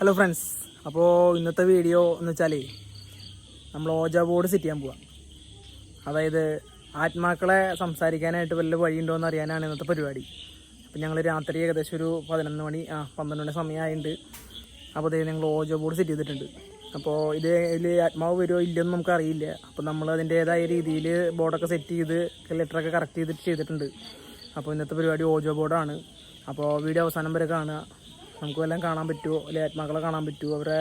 Hello friends അപ്പോൾ ഇന്നത്തെ video എന്ന് വെച്ചാലേ നമ്മൾ ഓജ ബോർഡ് സെറ്റ് ചെയ്യാൻ പോവാം. അതായത് ആത്മാക്കളെ സംസാരിക്കാനായിട്ട് വല്ല വഴിയുണ്ടോ എന്ന് അറിയാനാണ് ഇന്നത്തെ പരിപാടി. അപ്പം ഞങ്ങൾ രാത്രി ഏകദേശം ഒരു പതിനൊന്ന് മണി ആ പന്ത്രണ്ട് മണി സമയമായിട്ടുണ്ട് അപ്പോൾ അതായത് ഞങ്ങൾ ഓജ ബോർഡ് സെറ്റ് ചെയ്തിട്ടുണ്ട്. അപ്പോൾ ഇത് ഇതിൽ ആത്മാവ് വരുമോ ഇല്ലെന്ന് നമുക്കറിയില്ല അപ്പോൾ നമ്മൾ അതിന്റേതായ രീതിയിൽ ബോർഡൊക്കെ സെറ്റ് ചെയ്ത് ലെറ്ററൊക്കെ കറക്റ്റ് ചെയ്തിട്ട് ചെയ്തിട്ടുണ്ട്. അപ്പോൾ ഇന്നത്തെ പരിപാടി ഓജോ ബോർഡാണ് അപ്പോൾ വീഡിയോ അവസാനം വരെ കാണുക. നമുക്ക് വല്ലതും കാണാൻ പറ്റുമോ? അല്ലെ ആത്മാക്കളെ കാണാൻ പറ്റുമോ? അവരെ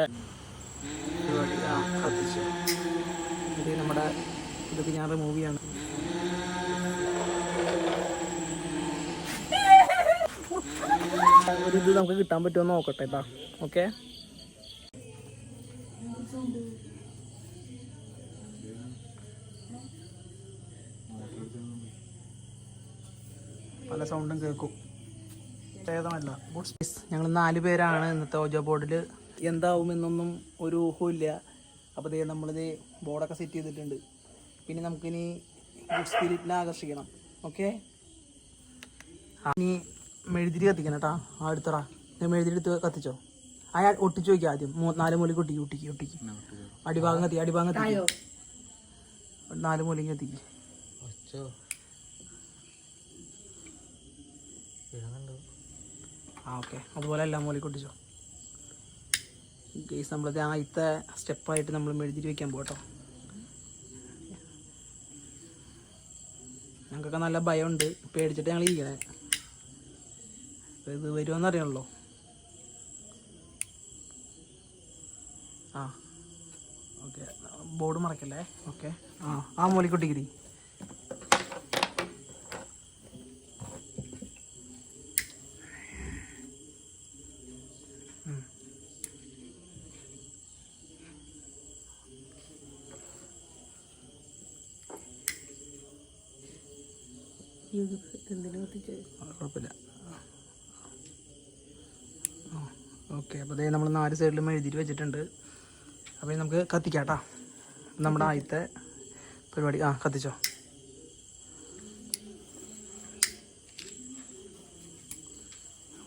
ഇത് നമ്മുടെ ഇതൊക്കെ ഞാൻ റിമൂവ് ചെയ്യാണ്. ഒരു ഇത് നമുക്ക് കിട്ടാൻ പറ്റുമോ നോക്കട്ടെ കേട്ടോ ഓക്കെ പല സൗണ്ടും കേൾക്കും. ഭേദമല്ല ഗുഡ് സ്പേസ് ഞങ്ങൾ നാല് പേരാണ് ഇന്നത്തെ ഓജോ ബോർഡിൽ എന്താവുമെന്നൊന്നും ഒരു ഊഹമില്ല അപ്പോൾ ദേ നമ്മളിത് ബോർഡൊക്കെ സെറ്റ് ചെയ്തിട്ടുണ്ട്. പിന്നെ നമുക്കിനി ഗുഡ് സ്പിരിറ്റിനെ ആകർഷിക്കണം. ഓക്കെ ഇനി മെഴുതിരി കത്തിക്കണം കേട്ടാ ആ എടുത്തടാ. നീ മെഴുതിരി എടുത്ത് കത്തിച്ചോ. അയാൾ ഒട്ടിച്ചു വയ്ക്കുക ആദ്യം. മൂ നാല് മൂലയ്ക്ക് ഒട്ടിക്ക് ഒട്ടിക്ക് ഒട്ടിക്ക്. അടിഭാഗം കത്തി അടിഭാഗം കത്തി നാല് മൂലയ്ക്ക് കത്തിക്ക്. ആ ഓക്കെ. അതുപോലെ എല്ലാം മൂലയ്ക്ക് ഒട്ടിച്ചോ കേസ് നമ്മളത് ആദ്യത്തെ സ്റ്റെപ്പായിട്ട് നമ്മൾ മെഴുതിരി വെക്കാൻ പോട്ടോ ഞങ്ങൾക്കൊക്കെ നല്ല ഭയമുണ്ട്. പേടിച്ചിട്ട് ഞങ്ങൾ ഇരിക്കണേ. ഇത് വരുമോന്ന് ആ ഓക്കെ. ബോർഡ് മറക്കല്ലേ? ഓക്കെ. ആ ആ മൂലക്കൊട്ടിക്കിരി കുഴപ്പമില്ല. ഓക്കെ. അപ്പോൾ അതേ നമ്മൾ നാല് സൈഡിലും എഴുതിയിട്ട് വെച്ചിട്ടുണ്ട്. അപ്പോൾ ഇനി നമുക്ക് കത്തിക്കാം കേട്ടോ നമ്മുടെ ആദ്യത്തെ പരിപാടി. ആ കത്തിച്ചോ.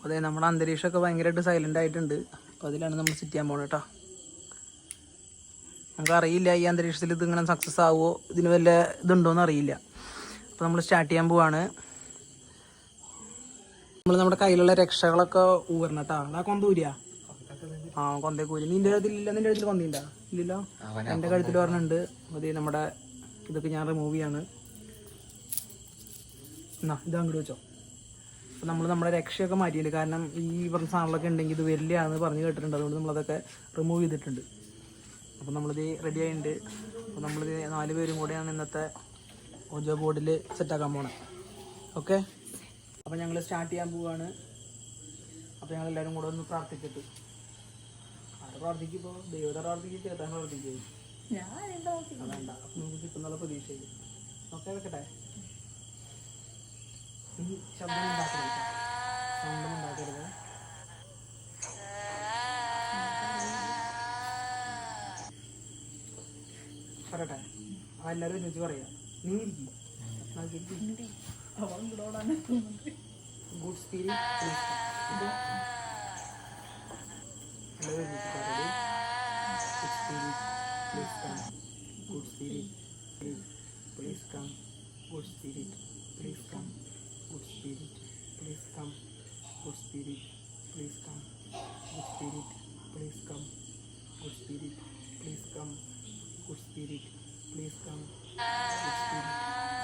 അതെ നമ്മുടെ അന്തരീക്ഷമൊക്കെ ഭയങ്കരമായിട്ട് സൈലന്റ് ആയിട്ടുണ്ട്. അപ്പോൾ അതിലാണ് നമ്മൾ സെറ്റ് ചെയ്യാൻ പോകുന്നത് കേട്ടോ നമുക്കറിയില്ല ഈ അന്തരീക്ഷത്തിൽ ഇതിങ്ങനെ സക്സസ് ആവുമോ ഇതിന് വല്ല ഇതുണ്ടോയെന്ന് അറിയില്ല. അപ്പോൾ നമ്മൾ സ്റ്റാർട്ട് ചെയ്യാൻ പോവാണ്. നമ്മൾ നമ്മുടെ കയ്യിലുള്ള രക്ഷകളൊക്കെ ഊരണം കേട്ടോ ആ കൊന്ത ഊരിയ ആ കൊന്തേ കൂരി നിന്റെ ഇല്ല നിന്റെ കഴുത്തിൽ കൊന്തയില്ല ഇല്ലല്ലോ? എന്റെ കഴുത്തിൽ പറഞ്ഞുണ്ട് അത് നമ്മുടെ ഇതൊക്കെ ഞാൻ റിമൂവ് ചെയ്യാണ്. എന്നാ ഇത് അങ്ങോട്ട് വെച്ചോ. അപ്പോൾ നമ്മൾ നമ്മുടെ രക്ഷയൊക്കെ മാറ്റിയില്ല? കാരണം ഈ പറഞ്ഞ സാധനങ്ങളൊക്കെ ഉണ്ടെങ്കിൽ ഇത് വലിയ ആണെന്ന് പറഞ്ഞു കേട്ടിട്ടുണ്ട്. അതുകൊണ്ട് നമ്മളതൊക്കെ റിമൂവ് ചെയ്തിട്ടുണ്ട്. അപ്പോൾ നമ്മളിത് റെഡി ആയിട്ടുണ്ട്. അപ്പോൾ നമ്മളിത് നാല് പേരും കൂടെയാണ് ഇന്നത്തെ ഓജോ ബോർഡിൽ സെറ്റാക്കാൻ പോകണം ഓക്കെ? അപ്പോൾ ഞങ്ങൾ സ്റ്റാർട്ട് ചെയ്യാൻ പോവാണ്. അപ്പോൾ ഞങ്ങൾ എല്ലാവരും കൂടെ ഒന്ന് പ്രാർത്ഥിച്ചിട്ട് ആരെ പ്രാർത്ഥിക്കുമ്പോൾ ദൈവത്തെ പ്രാർത്ഥിക്കും ചേട്ടാൻ പ്രാർത്ഥിക്കും. വേണ്ട അപ്പം നമുക്ക് കിട്ടുന്നുള്ള പ്രതീക്ഷയിൽ ഓക്കെ വെക്കട്ടെ? ഈ ശബ്ദം ഉണ്ടാക്കരുത് സൗണ്ടും ഉണ്ടാക്കരുത്. പറയട്ടെ? എല്ലാവരും ഒരുമിച്ച് പറയാം. ನೀರಿಗೆ ಅವಾಗ ಬಿಡೋಣ good spirit Hello, everybody. Good spirit, please come. Good spirit, please, please come. Good spirit, please come. Good spirit, please come. Good spirit, please come. Good spirit, please come. Good spirit, please come. Good spirit. Please come. Uh,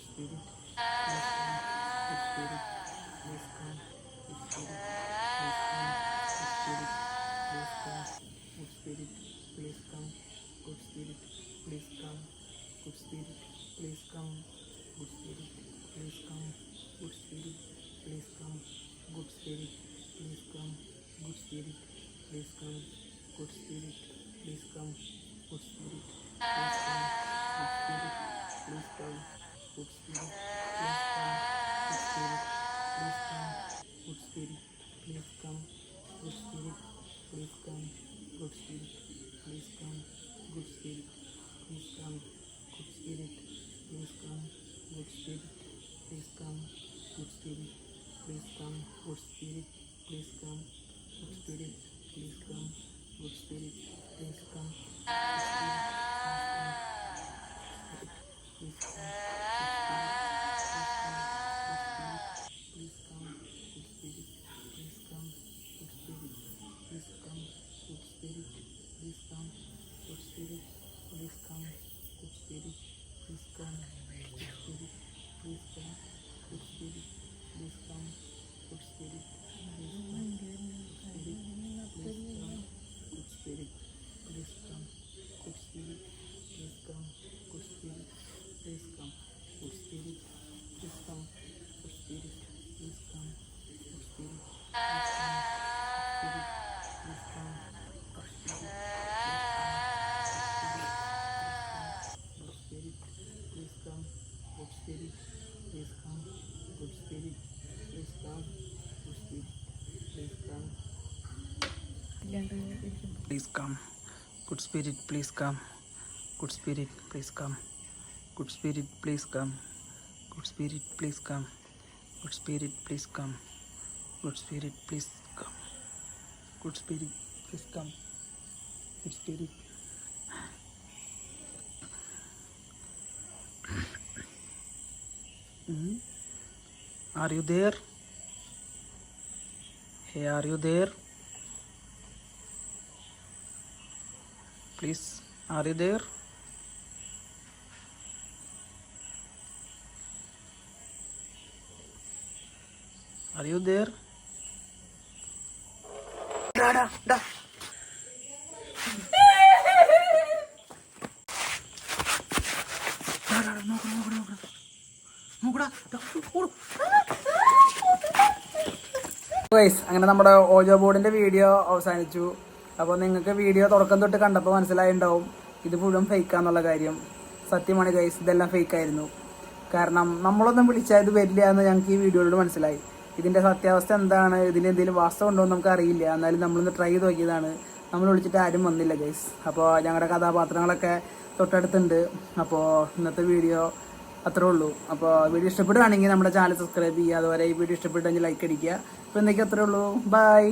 Espírito, please come. Good Spirit, please come. Good Spirit, please come. Good Spirit, please come. Good Spirit, please come. Good Spirit, please come. Good Spirit, please come. Good Spirit, please come. Good Spirit, please come. Good Spirit, please come. 34, 34, please come, good spirit, please come, good spirit, please come, good spirit, please come, good spirit, please come, good spirit, please come, good spirit, please come, good spirit, please come, good spirit, please come, good spirit, please come, good spirit, please come. Please come. Good spirit, please come. Good spirit, please come. Good spirit, please come. Good spirit. Please come. Good spirit, please come. Good spirit, please come. Good spirit, please come. Good spirit. Mm-hmm. Are you there? Hey, are you there? Please, are you there? Are you there? ദാ, ഓടു. Guys അങ്ങനെ നമ്മുടെ ഓജോ ബോർഡിന്റെ video അവസാനിച്ചു. അപ്പോൾ നിങ്ങൾക്ക് video തുടക്കം തൊട്ട് കണ്ടപ്പോൾ മനസ്സിലായിണ്ടാവും ഇത് മുഴുവൻ ഫേക്കാന്നുള്ള കാര്യം. സത്യമാണ് ഗൈസ് ഇതെല്ലാം ഫേക്കായിരുന്നു കാരണം നമ്മളൊന്നും വിളിച്ചാൽ ഇത് വരില്ല എന്ന് ഞങ്ങൾക്ക് ഈ വീഡിയോയിലൂടെ മനസ്സിലായി. ഇതിന്റെ സത്യാവസ്ഥ എന്താണ്? ഇതിന് എന്തെങ്കിലും വാസ്തവം ഉണ്ടോ എന്ന് നമുക്ക് അറിയില്ല. എന്നാലും നമ്മളൊന്ന് ട്രൈ ചെയ്ത് നോക്കിയതാണ്. നമ്മൾ വിളിച്ചിട്ട് ആരും വന്നില്ല ഗൈസ് അപ്പോൾ ഞങ്ങളുടെ കഥാപാത്രങ്ങളൊക്കെ തൊട്ടടുത്തുണ്ട്. അപ്പോൾ ഇന്നത്തെ വീഡിയോ അത്രേ ഉള്ളൂ. അപ്പോൾ വീഡിയോ ഇഷ്ടപ്പെടുകയാണെങ്കിൽ നമ്മുടെ ചാനൽ സബ്സ്ക്രൈബ് ചെയ്യുക. അതുപോലെ ഈ വീഡിയോ ഇഷ്ടപ്പെട്ടെങ്കിൽ ലൈക്ക് അടിക്കുക. അപ്പോൾ എന്തൊക്കെ അത്രേ ഉള്ളൂ. ബൈ